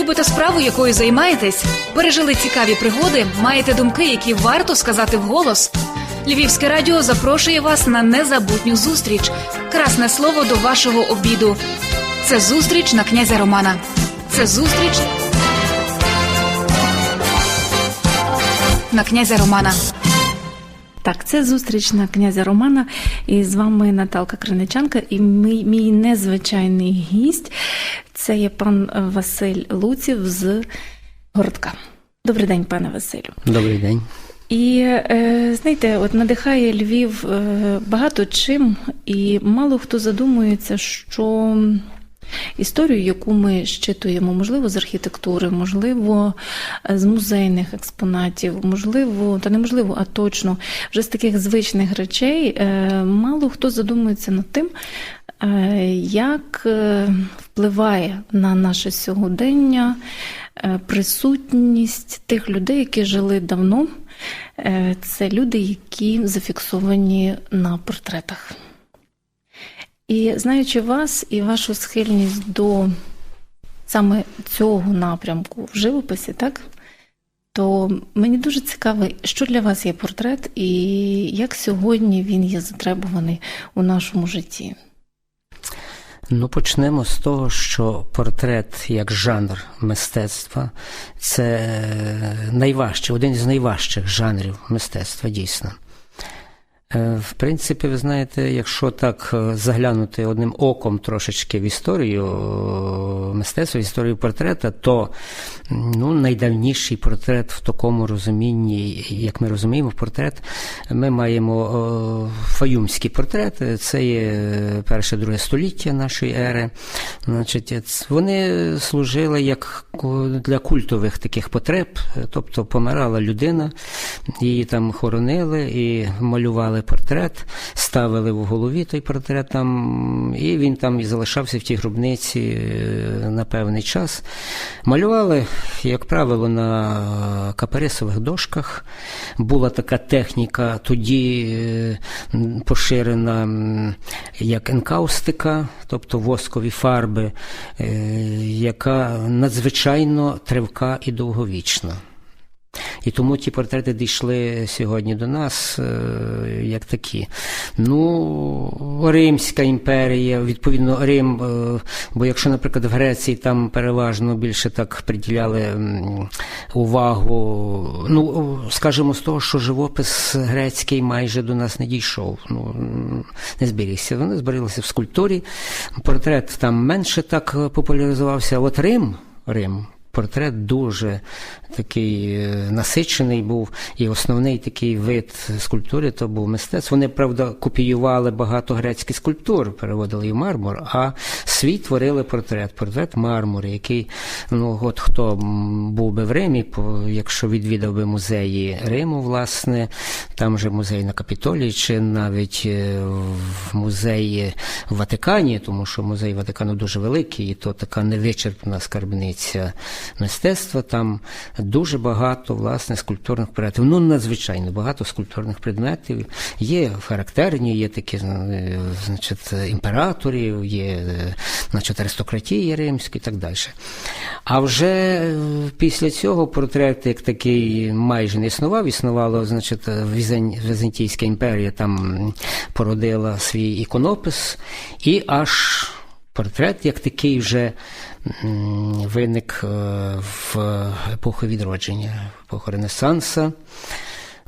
Любите справу, якою займаєтесь? Пережили цікаві пригоди, маєте думки, які варто сказати вголос? Львівське радіо запрошує вас на незабутню зустріч. Красне слово до вашого обіду. Це зустріч на князя Романа. Це зустріч на князя Романа. Так, це зустріч на князя Романа. І з вами Наталка Криничанка. І мій, мій незвичайний гість це є пан Василь Луців з Городка. Добрий день, пане Василю. Добрий день. І е, знаєте, от надихає Львів е, багато чим, і мало хто задумується, що історію, яку ми щитуємо, можливо, з архітектури, можливо, з музейних експонатів, можливо, та неможливо, а точно вже з таких звичних речей, е, мало хто задумується над тим, як е, впливає на наше сьогодення е, присутність тих людей, які жили давно. Е, Це люди, які зафіксовані на портретах. І знаючи вас і вашу схильність до саме цього напрямку в живописі, так? То мені дуже цікаво, що для вас є портрет і як сьогодні він є затребуваний у нашому житті. Ну, почнемо з того, що портрет як жанр мистецтва це найважче, один з найважчих жанрів мистецтва, дійсно. Е, В принципі, ви знаєте, якщо так е, заглянути одним оком трошечки в історію е, мистецтва, в історію портрета, то ну, найдавніший портрет в такому розумінні, як ми розуміємо, портрет, ми маємо фаюмський портрет, це є перше друге століття нашої ери. Значить, вони служили як для культових таких потреб, тобто помирала людина, її там хоронили і малювали портрет, ставили в голові той портрет там, і він там і залишався в тій гробниці е, на певний час. Малювали, як правило, на каперисових дошках. Була така техніка тоді е, поширена як енкаустика, тобто воскові фарби, е, яка надзвичайно тривка і довговічна. І тому ті портрети дійшли сьогодні до нас е, як такі. Ну, Римська імперія, відповідно, Рим, е, бо якщо, наприклад, в Греції там переважно більше так приділяли увагу, ну, скажімо, з того, що живопис грецький майже до нас не дійшов. Ну, не зберігся. Вони зберіглися в скульптурі. Портрет там менше так популяризувався. А от Рим, Рим. Портрет дуже такий е, насичений був, і основний такий вид скульптури то був мистецтво. Вони, правда, копіювали багато грецьких скульптур, переводили і мармур, а свій творили портрет, портрет мармур, який, ну от хто був би в Римі, якщо відвідав би музеї Риму, власне, там же музей на Капітолії, чи навіть е, в музеї в Ватикані, тому що музей Ватикану дуже великий, і то така невичерпна скарбниця мистецтва. Там дуже багато власне скульптурних предметів. Ну, надзвичайно багато скульптурних предметів. Є характерні, є такі е, значить, імператорів, є е, значить, аристократія римська і так далі. А вже е, після цього портрет як такий майже не існував. Існувало, значить, Візантійська імперія там породила свій іконопис, і аж портрет як такий вже виник е, в епоху відродження, в епоху Ренесанса.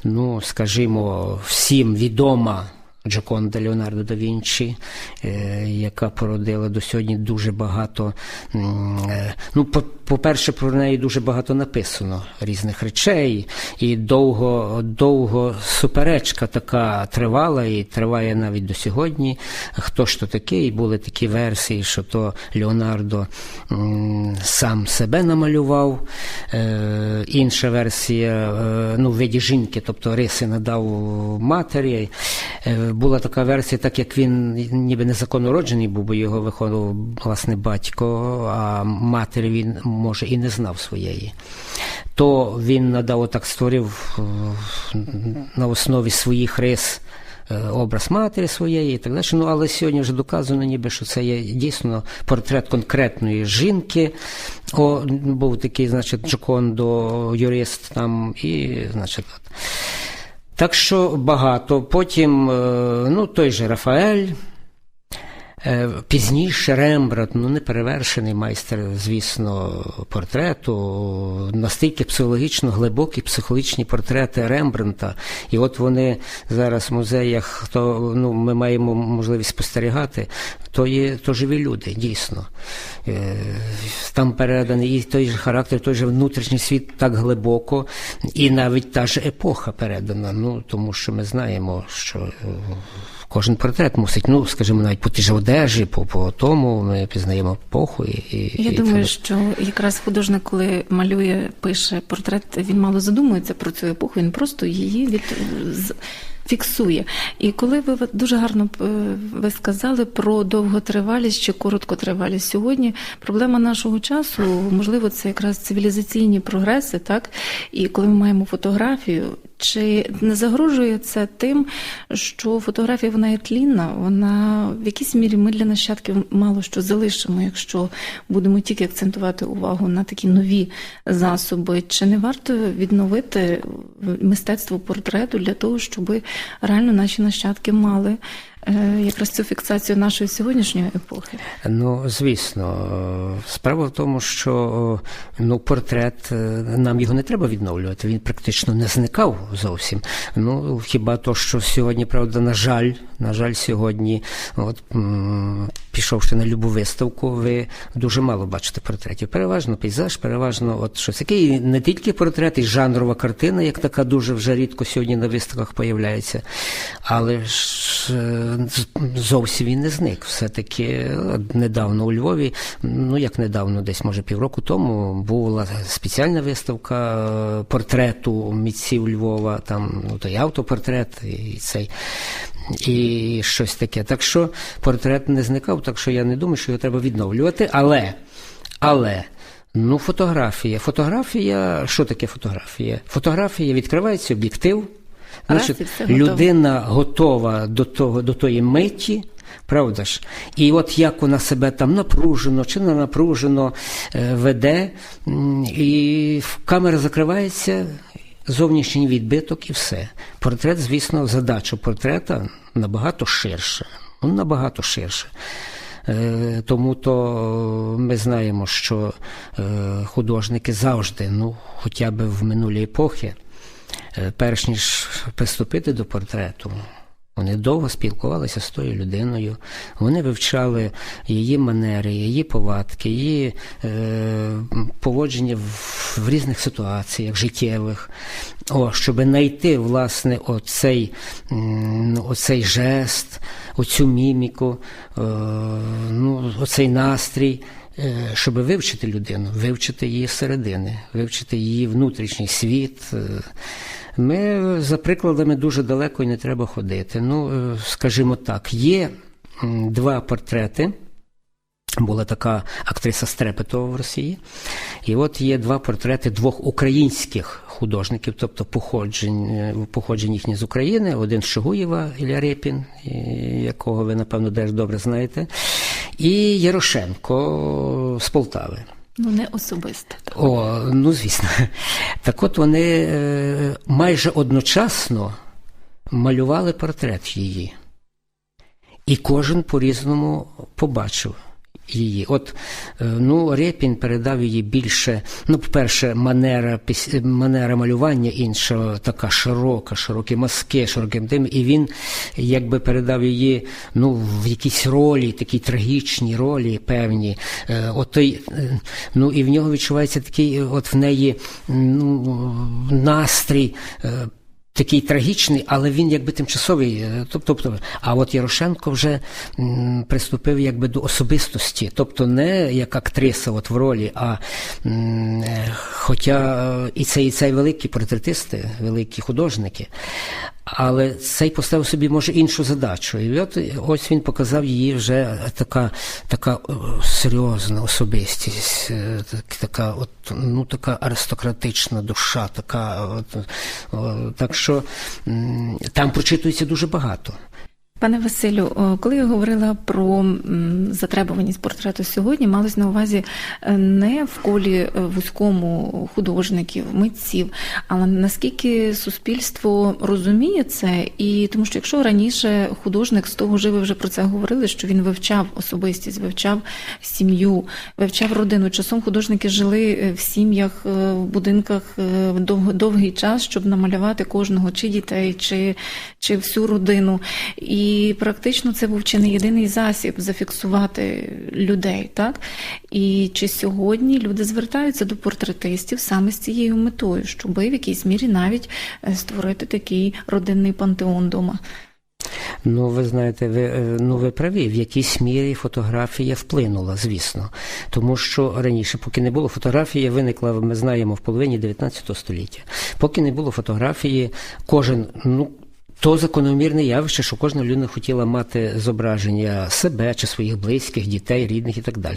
Ну, скажімо, всім відома Джоконда Леонардо да Вінчі, е, яка породила до сьогодні дуже багато. е, Ну, по- по-перше, про неї дуже багато написано різних речей, і довго, довго суперечка така тривала і триває навіть до сьогодні. Хто ж то такий? Були такі версії, що то Леонардо сам себе намалював. Е, інша версія, ну, виді жінки, тобто риси надав матері. Була така версія, так як він ніби незаконно роджений був, бо його виховував власне батько, а матері він може і не знав своєї. То він надав отак створив е, на основі своїх рис е, образ матері своєї і так далі. Ну, але сьогодні вже доказано, ніби що це є дійсно портрет конкретної жінки. О, був такий, значить, Джокондо, юрист там, і, значить, от. Так що багато. Потім, е, ну, той же Рафаель. Е, Пізніше Рембрандт, ну неперевершений майстер, звісно, портрету, настільки психологічно глибокі психологічні портрети Рембрандта. І от вони зараз в музеях, то ну, ми маємо можливість спостерігати, то є то живі люди, дійсно. Е, Там переданий і той же характер, той же внутрішній світ так глибоко, і навіть та ж епоха передана. Ну, тому що ми знаємо, що. Кожен портрет мусить, ну, скажімо, навіть по тій же одежі, по, по тому ми пізнаємо епоху. І, і, Я і думаю, це- що якраз художник, коли малює, пише портрет, він мало задумується про цю епоху, він просто її від фіксує. І коли ви ви дуже гарно е, ви сказали про довготривалість чи короткотривалість сьогодні, проблема нашого часу, можливо, це якраз цивілізаційні прогреси, так? І коли ми маємо фотографію, чи не загрожує це тим, що фотографія вона є тлінна, вона в якійсь мірі ми для нащадків мало що залишимо, якщо будемо тільки акцентувати увагу на такі нові засоби. Чи не варто відновити мистецтво портрету для того, щоб реально наші нащадки мали якраз цю фіксацію нашої сьогоднішньої епохи? Ну, звісно, справа в тому, що ну, портрет, е, нам його не треба відновлювати, він практично не зникав зовсім. Ну, хіба то, що сьогодні, правда, на жаль, на жаль, сьогодні, от, пішовши на любу виставку, ви дуже мало бачите портретів. Переважно пейзаж, переважно, от щось таке. І не тільки портрет, і жанрова картина, як така дуже вже рідко сьогодні на виставках появляється. Але ж е, зовсім він не зник. Все-таки недавно у Львові, ну як недавно, десь може півроку тому, була спеціальна виставка е, портрету митців Львова, там ну, той автопортрет і цей. І щось таке. Так що портрет не зникав, так що я не думаю, що його треба відновлювати. Але, але, ну, фотографія. Фотографія, що таке фотографія? Фотографія відкривається об'єктив. Раз, Значить, все людина готова до того, до тої миті. Правда ж? І от як вона себе там напружено чи не напружено е, веде, і камера закривається, зовнішній відбиток і все. Портрет, звісно, задача портрета набагато ширша. Ну, набагато ширше. Е, Тому то ми знаємо, що е, художники завжди, ну, хоча б в минулі епохи, е, перш ніж приступити до портрету, вони довго спілкувалися з тою людиною, вони вивчали її манери, її повадки, її е, поводження в, в різних ситуаціях життєвих, О, щоб знайти власне оцей, оцей жест, оцю міміку, е, ну, оцей настрій. Е, Щоб вивчити людину, вивчити її середини, вивчити її внутрішній світ. е, Ми за прикладами дуже далеко і не треба ходити. Ну, е, скажімо так, є два портрети. Була така актриса Стрепетова в Росії. І от є два портрети двох українських художників, тобто походжень, походжень їхні з України. Один з Шигуєва, Ілля Репін, якого ви, напевно, теж добре знаєте, і Ярошенко з Полтави. Ну, не особисто. так. О, ну звісно. Так от вони е, майже одночасно малювали портрет її. І кожен по-різному побачив її. От е, ну, Репін передав її більше. Ну, по-перше, манера, манера малювання інша, така широка, широкі маски, широким тим. І він якби передав її ну, в якійсь ролі, такій трагічній ролі певні. Е, От той, е, ну, і в нього відчувається такий, от в неї ну, настрій. Такий трагічний, але він якби тимчасовий. е, Тобто, а от Ярошенко вже приступив якби до особистості, тобто не як актриса от в ролі, а е, хоча е, і цей, і це великі портретисти, великі художники, але цей поставив собі може іншу задачу. І от ось він показав її вже така, така е, серйозна особистість, е, така, от, ну, така аристократична душа, така, от, так що там прочитується дуже багато. Пане Василю, коли я говорила про затребуваність портрету сьогодні, малось на увазі е, не в колі е, вузькому художників, митців, але наскільки суспільство розуміє це, і тому що якщо раніше художник з того живи вже про це говорили, що він вивчав особистість, вивчав сім'ю, вивчав родину. Часом художники жили е, в сім'ях, в будинках довгий час, щоб намалювати кожного чи дітей, чи, чи всю родину. І практично це був чи не єдиний засіб зафіксувати людей, так? І чи сьогодні люди звертаються до портретистів саме з цією метою, щоб в якійсь мірі навіть е, створити такий родинний пантеон дома. Ну, ви знаєте, ви, е, ну, ви праві, в якійсь мірі фотографія вплинула, звісно. Тому що раніше, поки не було фотографії, виникла, ми знаємо, в половині 19 століття. Поки не було фотографії, кожен, ну, то закономірне явище, що кожна людина хотіла мати зображення себе чи своїх близьких, дітей, рідних і так далі.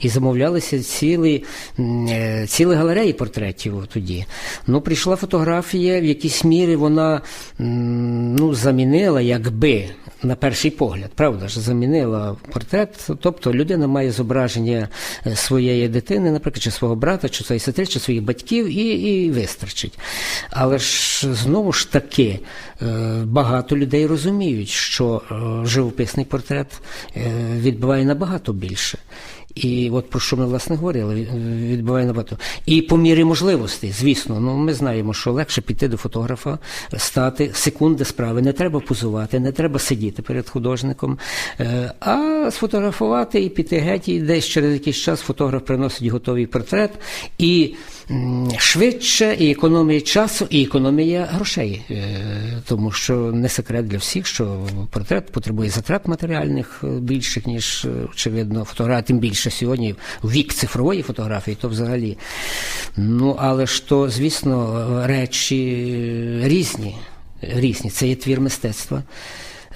І замовлялися цілі, е, цілі галереї портретів тоді. Ну, прийшла фотографія, в якійсь мірі вона ну, замінила, якби на перший погляд, правда ж, замінила портрет. Тобто людина має зображення е, своєї дитини, наприклад, чи свого брата, чи своєї сестри, чи своїх батьків, і, і вистачить. Але ж знову ж таки е, багато людей розуміють, що е, живописний портрет е, відбиває набагато більше. І от про що ми власне говорили, від- відбуває набагато. І по мірі можливостей, звісно, ну ми знаємо, що легше піти до фотографа, стати секунди справи. Не треба позувати, не треба сидіти перед художником, е, а сфотографувати і піти геть, і десь через якийсь час фотограф приносить готовий портрет і швидше, і економія часу, і економія грошей. Е, Тому що не секрет для всіх, що портрет потребує затрат матеріальних е, більших, ніж, е, очевидно, фотографія, тим більше сьогодні вік цифрової фотографії, то взагалі. Ну, але ж то, звісно, речі різні. Різні. Це є твір мистецтва.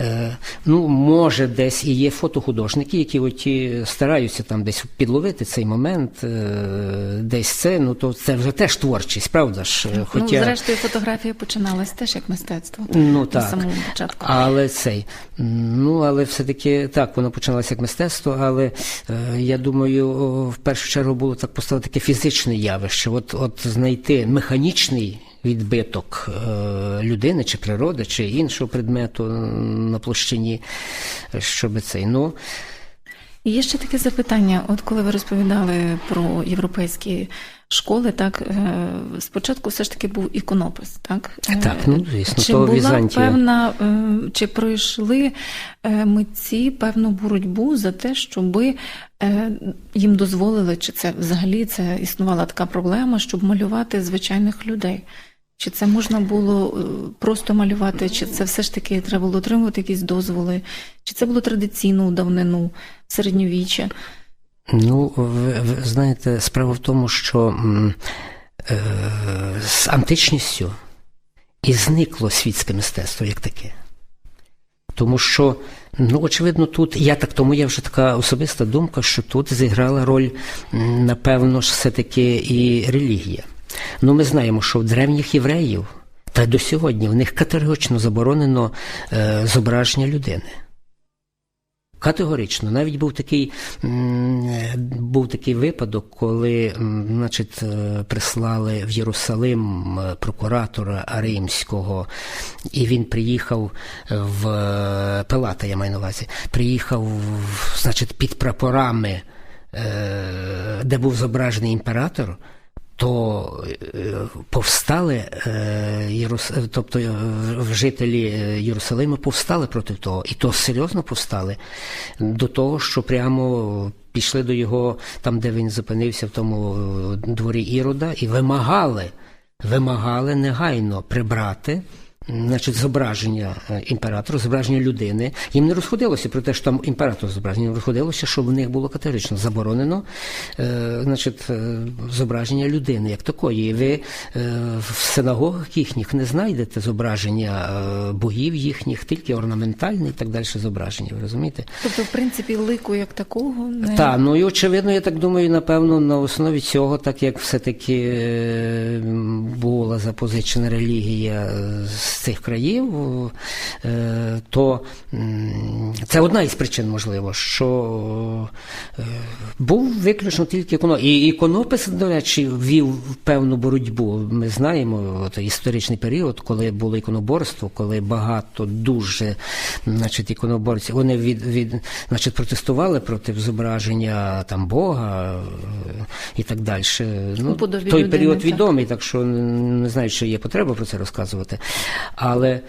Е, ну, може, десь і є фотохудожники, які от стараються там десь підловити цей момент, е, десь це, ну то це вже теж творчість, правда ж? Е, Ну, зрештою, фотографія починалась теж як мистецтво. Ну так. самому початку. Але цей. Ну, але все-таки так, воно починалося як мистецтво, але е, я думаю, в першу чергу було так поставити таке фізичне явище. От, от знайти механічний відбиток е, людини чи природи, чи іншого предмету на площині, щоб цей. Ну, І є ще таке запитання: от коли ви розповідали про європейські школи, так е, спочатку все ж таки був іконопис, так? Е, Так, ну, звісно, чи то була Візантія. певна, чи пройшли митці певну боротьбу за те, щоби їм дозволили, чи це взагалі це існувала така проблема, щоб малювати звичайних людей? Чи це можна було е, просто малювати, чи це все ж таки треба було отримувати якісь дозволи, чи це було традиційно у давнину, середньовіччя? Ну, ви, ви знаєте, справа в тому, що е, з античністю і зникло світське мистецтво як таке. Тому що, ну, очевидно, тут, я так, тому є вже така особиста думка, що тут зіграла роль, напевно ж, все-таки і релігія. Ну, ми знаємо, що в древніх євреїв, та до сьогодні, в них категорично заборонено е, зображення людини. Категорично. Навіть був такий, е, був такий випадок, коли значить, е, прислали в Єрусалим е, прокуратора римського, і він приїхав в Пилата, я маю на увазі, приїхав значить, під прапорами, де був зображений імператор. То е, повстали, е, тобто е, жителі Єрусалима повстали проти того, і то серйозно повстали до того, що прямо пішли до його, там, де він зупинився, в тому дворі Ірода, і вимагали, вимагали негайно прибрати. Значить, зображення е, імператора, зображення людини. Їм не розходилося про те, що там імператор зображення, їм розходилося, що в них було категорично заборонено е, значить, е, зображення людини як такої. Ви в синагогах їхніх не знайдете зображення богів їхніх, тільки орнаментальне і так далі зображення. Ви розумієте? Тобто, в принципі, лику як такого не Так, ну і очевидно, я так думаю, напевно, на основі цього, так як все-таки була запозичена релігія з цих країв, е, то це одна із причин, можливо, що е, був виключно тільки іконо. І іконопис, до речі, вів певну боротьбу. Ми знаємо от, історичний період, коли було іконоборство, коли багато дуже значить, іконоборців вони від, від, значить, протестували проти зображення там Бога е, і так далі. Ну, той людини, період відомий, так що не знаю, чи є потреба про це розказувати. Але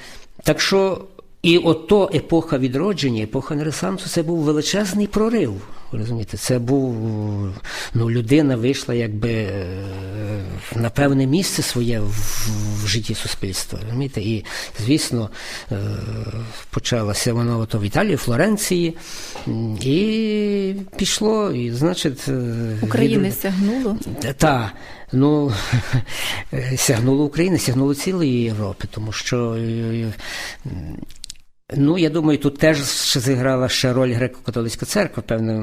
так що. І ото епоха відродження, епоха Ренесансу, це був величезний прорив. Розумієте, це був ну, людина вийшла якби е, на певне місце своє в, в житті суспільства. Розумієте? І, звісно, е, почалося воно ото в Італії, Флоренції, і пішло, і, значить, е, України від- сягнуло. та, ну сягнуло України, сягнуло цілої Європи, тому що. Ну, я думаю, тут теж зіграла ще роль греко-католицька церква в певному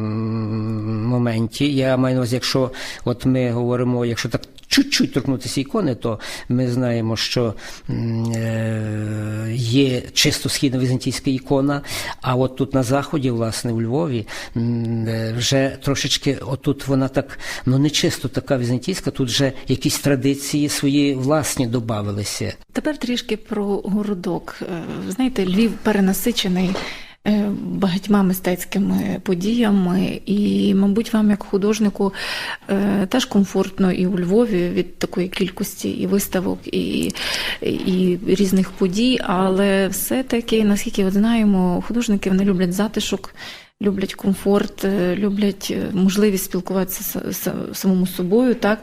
моменті. Я маю на увазі, якщо от ми говоримо, якщо так чуть-чуть торкнутися ікони, то ми знаємо, що е, є чисто східно-візантійська ікона, а от тут на заході, власне, у Львові, е, вже трошечки, отут вона так, ну не чисто така візантійська, тут вже якісь традиції свої власні додавалися. Тепер трішки про городок. Е, Знаєте, Львів перенасичений е, багатьма мистецькими подіями, і, мабуть, вам, як художнику, е, теж комфортно і у Львові від такої кількості і виставок, і, і різних подій, але все-таки, наскільки от знаємо, художники вони люблять затишок. Люблять комфорт, е, люблять е, можливість спілкуватися самому собою, так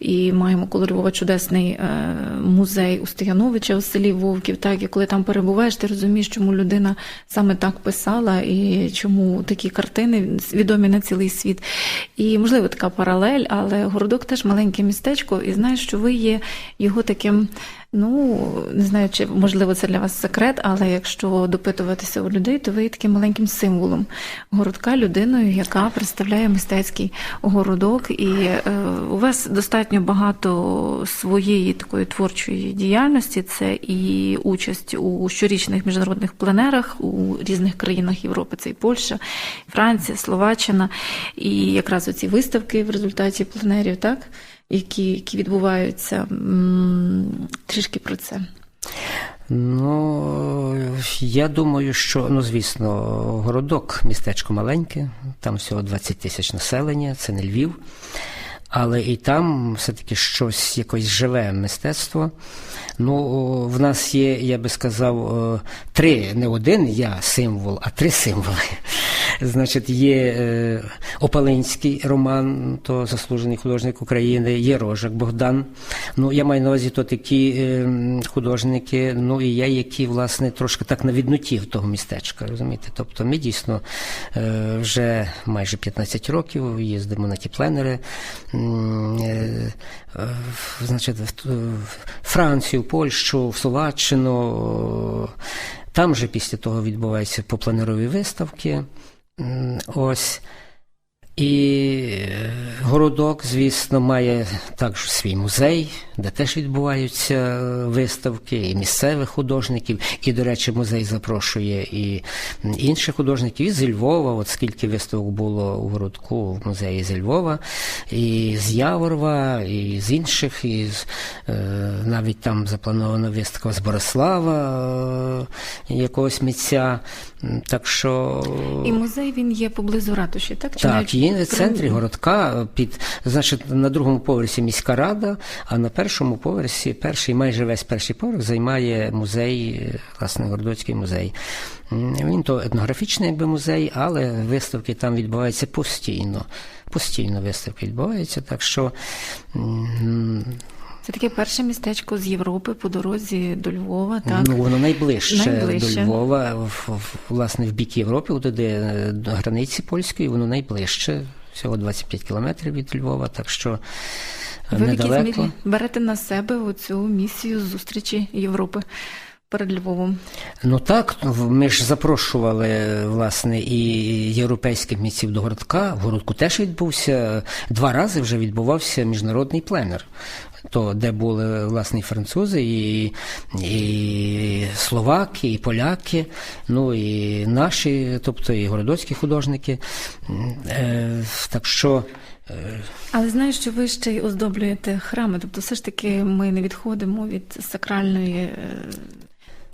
і маємо коло Львова чудесний е, музей у Стояновича у селі Вовків. Так, і коли там перебуваєш, ти розумієш, чому людина саме так писала, і чому такі картини відомі на цілий світ. І можливо така паралель, але городок теж маленьке містечко, і знаєш, що ви є його таким. Ну, не знаю, чи можливо це для вас секрет, але якщо допитуватися у людей, то ви є таким маленьким символом городка, людиною, яка представляє мистецький городок. І е, у вас достатньо багато своєї такої творчої діяльності. Це і участь у щорічних міжнародних пленерах у різних країнах Європи. Це і Польща, Франція, Словаччина, і якраз оці виставки в результаті пленерів, так? Які, які відбуваються трішки про це. Ну, я думаю, що, ну, звісно, городок, містечко маленьке, там всього 20 тисяч населення, це не Львів. Але і там все-таки щось якось живе мистецтво. Ну, в нас є, я би сказав, три, не один я символ, а три символи. Значить, є е, Опалинський Роман, то заслужений художник України, є Рожак Богдан. Ну, я маю на увазі то такі е, художники, ну і я, які, власне, трошки так на відноті того містечка, розумієте? Тобто ми дійсно е, вже майже 15 років їздимо на ті пленери. Е, Значить, Францію, Польщу, в Словаччину. Там же після того відбуваються попланерові виставки. Ось. І е, городок, звісно, має також свій музей, де теж відбуваються е, виставки і місцевих художників. І, до речі, музей запрошує і інших художників, і зі Львова. От скільки виставок було у городку в музеї зі Львова, і з Яворова, і з інших, і з, е, навіть там запланована виставка з Борислава, е, якогось митця. Так що І музей він є поблизу ратуші, так? Чи так, навіть є в центрі городка під значить на другому поверсі міська рада, а на першому поверсі, перший майже весь перший поверх займає музей, е, власне, Городоцький музей. Він то етнографічний якби музей, але виставки там відбуваються постійно. Постійно виставки відбуваються, так що Це таке перше містечко з Європи по дорозі до Львова, так? Ну, воно найближче, Найближче. до Львова, в, в- власне, в бік Європи, туди е, до границі польської, воно найближче, всього 25 кілометрів від Львова, так що Ви недалеко. в якійсь мірі берете на себе оцю місію зустрічі Європи. Перед Львовом. Ну так, ми ж запрошували власне і європейських митців до городка. В городку теж відбувся два рази вже відбувався міжнародний пленер. То, де були власне і французи, і, і словаки, і поляки, ну і наші, тобто і городоцькі художники. Е, так що е, Але знаю, що ви ще й оздоблюєте храми, тобто все ж таки ми не відходимо від сакральної е,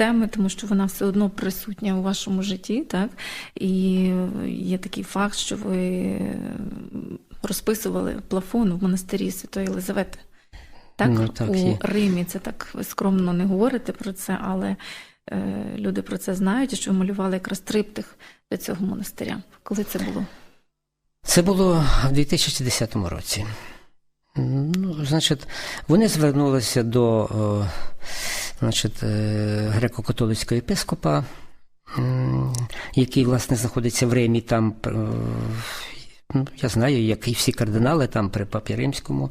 теми, тому що вона все одно присутня у вашому житті, так? І є такий факт, що ви розписували плафон в монастирі Святої Єлизавети. Так, Ну, так, у є. Римі це так ви скромно не говорите про це, але е, люди про це знають, що ви малювали якраз триптих до цього монастиря. Коли це було? Це було в 2010 році. Ну, значить, вони звернулися до е, значить, е, греко-католицького єпископа, який, власне, знаходиться в Римі, там, е, ну, я знаю, як і всі кардинали там при папі римському.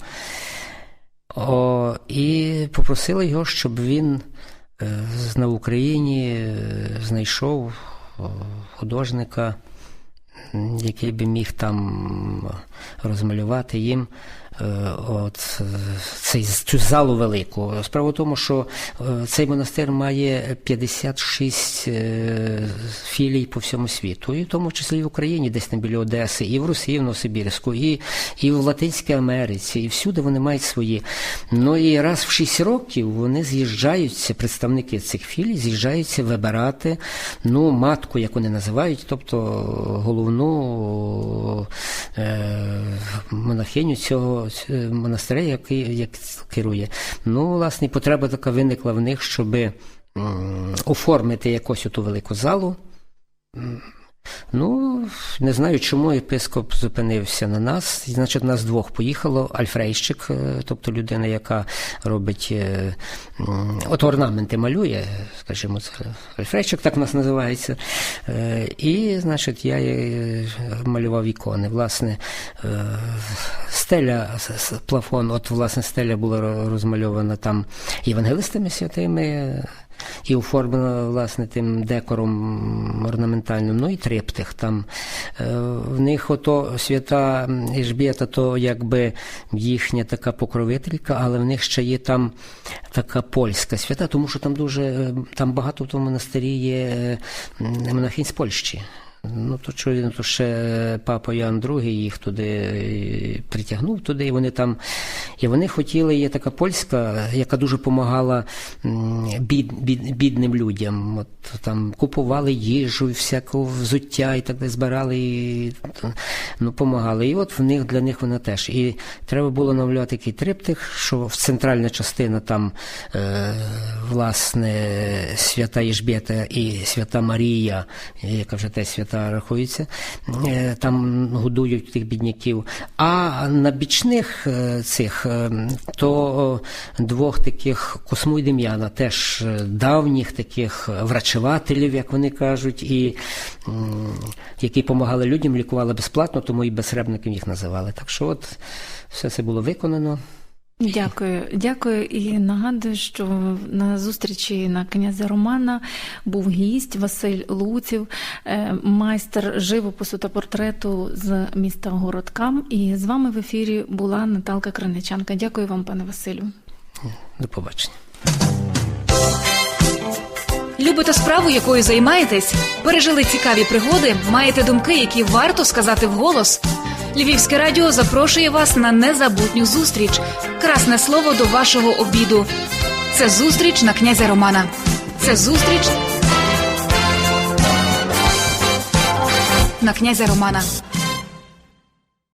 О, і попросили його, щоб він е, на Україні знайшов художника, який би міг там розмалювати їм от, е, цей, цю залу велику. Справа в тому, що е, цей монастир має 56 е, філій по всьому світу, і в тому числі і в Україні, десь там біля Одеси, і в Росії, в Новосибірську, і, і в Латинській Америці, і всюди вони мають свої. Ну і раз в 6 років вони з'їжджаються, представники цих філій, з'їжджаються вибирати ну, матку, як вони називають, тобто головну е, монахиню цього е, монастиря, який як керує. Ну, власне, потреба така виникла в них, щоб оформити якось оту велику залу. Ну, не знаю, чому єпископ зупинився на нас. Значить, нас двох поїхало. Альфрейщик, е, тобто людина, яка робить е, от орнаменти малює, скажімо, це альфрейщик так нас називається. Е, І, значить, я малював ікони. Власне, стеля, плафон, от, власне, стеля була розмальована там євангелистами святими. І оформлена власне тим декором орнаментальним. Ну і триптих там. Е, В них ото свята Іжбєта, то якби їхня така покровителька, але в них ще є там така польська свята, тому що там дуже е, там багато в тому монастирі є е, монахинь з Польщі. Ну, то що то ще папа Ян II їх туди притягнув туди, і вони там. І вони хотіли, є така польська, яка дуже допомагала бід, бід, бідним людям. От там купували їжу, всяку взуття і так далі збирали, і ну, помагали. І от в них для них вона теж. І треба було намалювати такий триптих, що в центральна частина там, е, власне, свята Єжбєта і свята Марія, яка вже теж свята рахується, е, там годують тих бідняків. А на бічних е, цих, е, то двох таких Косму і Дем'яна, теж е, давніх таких врачевателів, як вони кажуть, і які допомагали людям, лікували безплатно, тому і безсребників їх називали. Так що от все це було виконано. Дякую, дякую. І нагадую, що на зустрічі на князя Романа був гість Василь Луців, е, майстер живопису та портрету з міста Городка. І з вами в ефірі була Наталка Криничанка. Дякую вам, пане Василю. До побачення. Любите справу, якою займаєтесь? Пережили цікаві пригоди? Маєте думки, які варто сказати вголос? Львівське радіо запрошує вас на незабутню зустріч. Красне слово до вашого обіду. Це зустріч на князя Романа. Це зустріч на князя Романа.